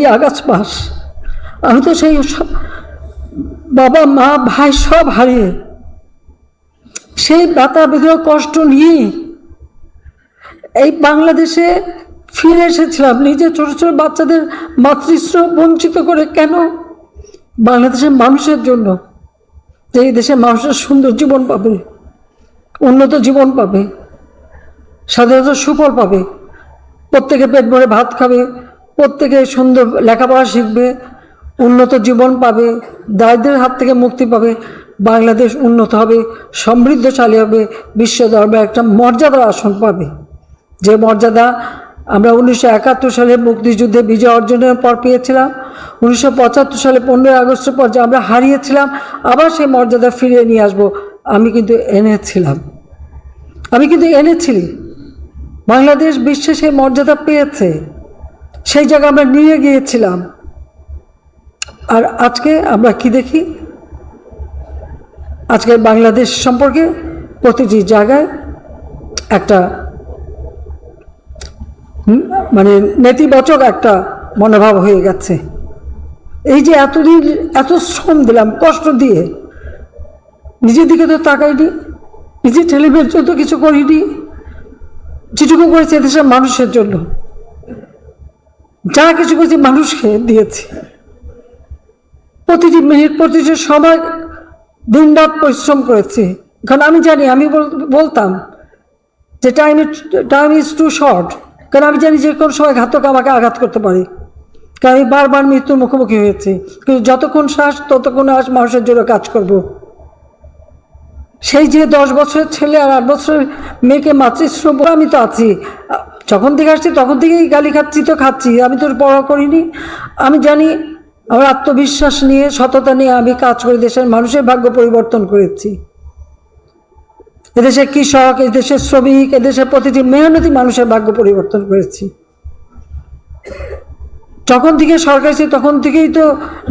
এই আগস্ট মাস আমি তো সেই বাবা, মা, ভাই সব হারিয়ে সেই ব্যথা বেদনা কষ্ট নিয়েই এই বাংলাদেশে ফিরে এসেছিলাম। নিজে ছোট ছোট বাচ্চাদের মাতৃশ্র বঞ্চিত করে কেন? বাংলাদেশের মানুষের জন্য। যে এই দেশের মানুষের সুন্দর জীবন পাবে, উন্নত জীবন পাবে স্বাধীনতার সুফল পাবে, প্রত্যেকে পেট ভরে ভাত খাবে প্রত্যেকে সুন্দর লেখাপড়া শিখবে, উন্নত জীবন পাবে, দারিদ্রের হাত থেকে মুক্তি পাবে, বাংলাদেশ উন্নত হবে, সমৃদ্ধশালী হবে, বিশ্ব দরবারে একটা মর্যাদার আসন পাবে। যে মর্যাদা আমরা উনিশশো একাত্তর সালে মুক্তিযুদ্ধে বিজয় অর্জনের পর পেয়েছিলাম, উনিশশো পঁচাত্তর সালে পনেরোই আগস্টের পর যে আমরা হারিয়েছিলাম, আবার সেই মর্যাদা ফিরিয়ে নিয়ে আসব, আমি কিন্তু এনেছিলাম। আমি কিন্তু এনেছিলি। বাংলাদেশ বিশ্বে সেই মর্যাদা পেয়েছে। সেই জায়গায় আমরা নিয়ে গিয়েছিলাম। আর আজকে আমরা কি দেখি? আজকে বাংলাদেশ সম্পর্কে প্রতিটি জায়গায় একটা মানে নেতিবাচক একটা মনোভাব হয়ে গেছে। এই যে এতদিন এত শ্রম দিলাম, কষ্ট দিয়ে, নিজের দিকে তো তাকাইনি, নিজের ছেলেমেয়ের জন্য কিছু করিনি, যেটুকু করেছে দেশের মানুষের জন্য। যা কিছু কিছু মানুষকে দিয়েছি। প্রতিটি মিনিট, প্রতিটি সময় দিন রাত পরিশ্রম করেছি। কারণ আমি জানি, আমি বলতাম যে time time is too short কারণ আমি জানি যে কোনো সময় ঘাতক আমাকে আঘাত করতে পারে। কারণ আমি বারবার মৃত্যুর মুখোমুখি হয়েছি। কিন্তু যতক্ষণ শ্বাস, ততক্ষণ আজ মানুষের জন্য কাজ করব। সেই যে দশ বছরের ছেলে আর আট বছরের মেয়েকে মাতৃশ্রম আমি তো আছি। যখন থেকে আসছি, তখন থেকেই গালি খাচ্ছি, তো খাচ্ছি। আমি তো পড়া করিনি। আমি জানি আমার আত্মবিশ্বাস নিয়ে, সততা নিয়ে আমি কাজ করে দেশের মানুষের ভাগ্য পরিবর্তন করেছি। এদেশের কৃষক, এদেশের শ্রমিক, এদেশের প্রতিটি মেহনতি মানুষের ভাগ্য পরিবর্তন করেছি। যখন থেকে সরকার ছিল তখন থেকেই তো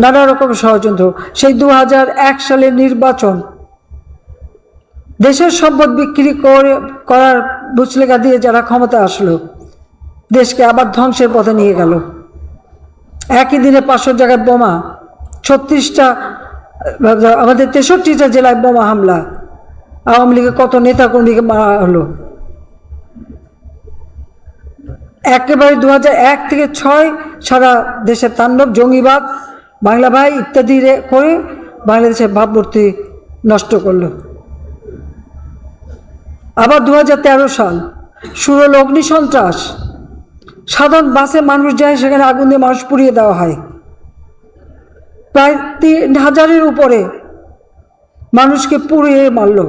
নানা রকম ষড়যন্ত্র। সেই দু হাজার এক সালের নির্বাচন, দেশের সম্পদ বিক্রি করে, করার বুচলেখা দিয়ে যারা ক্ষমতা আসলো, দেশকে আবার ধ্বংসের পথে নিয়ে গেল। একই দিনে পাঁচশো জায়গায় বোমা, ছত্রিশটা, আমাদের তেষট্টিটা জেলায় বোমা হামলা। আওয়ামী লীগের কত নেতাকর্মীকে মারা হলো। একেবারে দু এক থেকে ছয় সারা দেশের তাণ্ডব, জঙ্গিবাদ, বাংলা ভাই ইত্যাদি করে বাংলাদেশের ভাবমূর্তি নষ্ট করল। আবার দু হাজার তেরো সাল। শুরু হলো অগ্নি সন্ত্রাস। সাধারণ বাসে মানুষ যায়, সেখানে আগুন দিয়ে মানুষ পুড়িয়ে দেওয়া হয়। প্রায় তিন হাজারের উপরে মানুষকে পুড়িয়ে মারল।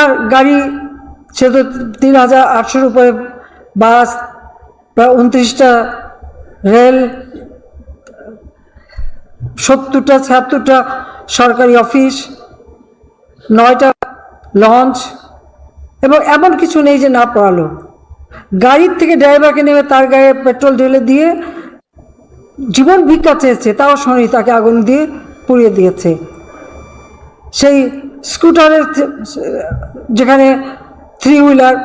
আর গাড়ি সে তো তিন হাজার আটশোর উপরে বাস প্রায় উনত্রিশটা রেল, সত্তরটা, ছিয়াত্তরটা সরকারি অফিস, নয়টা লঞ্চ এবং এমন কিছু নেই যে না পড়ালো। গাড়ির থেকে ড্রাইভারকে নেমে তার গায়ে পেট্রোল ঢেলে দিয়ে জীবন ভিক্ষা চেয়েছে, তাও শোনি তাকে আগুন দিয়ে পুড়িয়ে দিয়েছে। সেই স্কুটারের যেখানে থ্রি হুইলার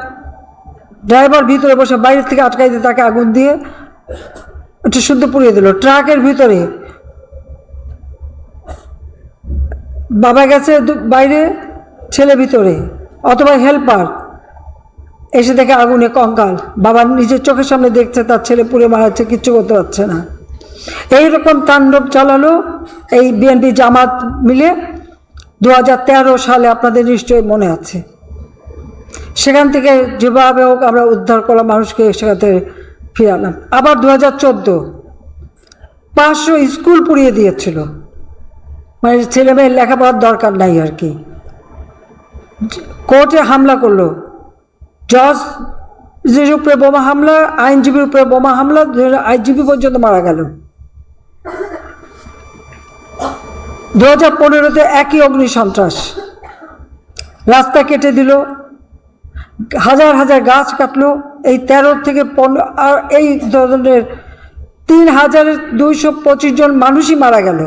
ড্রাইভার ভিতরে বসে বাইরে থেকে আটকাই দিয়ে তাকে আগুন দিয়ে একটু শুদ্ধ পুড়িয়ে দিল। ট্রাকের ভিতরে বাবা গেছে বাইরে ছেলে ভিতরে, অথবা হেল্পার এসে দেখে আগুনে কঙ্কাল। বাবা নিজের চোখের সামনে দেখছে, তার ছেলে পুড়ে মারাচ্ছে কিচ্ছু করতে পারছে না। এইরকম তাণ্ডব চালালো এই বিএনপি জামাত মিলে। দু হাজার তেরো সালে আপনাদের নিশ্চয়ই মনে আছে। সেখান থেকে যেভাবে হোক আমরা উদ্ধার করলাম মানুষকে সেখান থেকে ফিরে আনলাম। আবার দু হাজার চোদ্দ, পাঁচশো স্কুল পুড়িয়ে দিয়েছিল। মানে ছেলে মেয়ের লেখাপড়ার দরকার নাই আর কি। কোর্টে হামলা করল। জজ এর উপরে বোমা হামলা আইনজীবীর উপরে বোমা হামলা আইনজীবী পর্যন্ত মারা গেল। দু হাজার পনেরোতে একই অগ্নি সন্ত্রাস। রাস্তা কেটে দিল, হাজার হাজার গাছ কাটলো, এই তেরো থেকে পনেরো, আর এই ধরনের তিন হাজার দুইশো পঁচিশ জন মানুষই মারা গেল।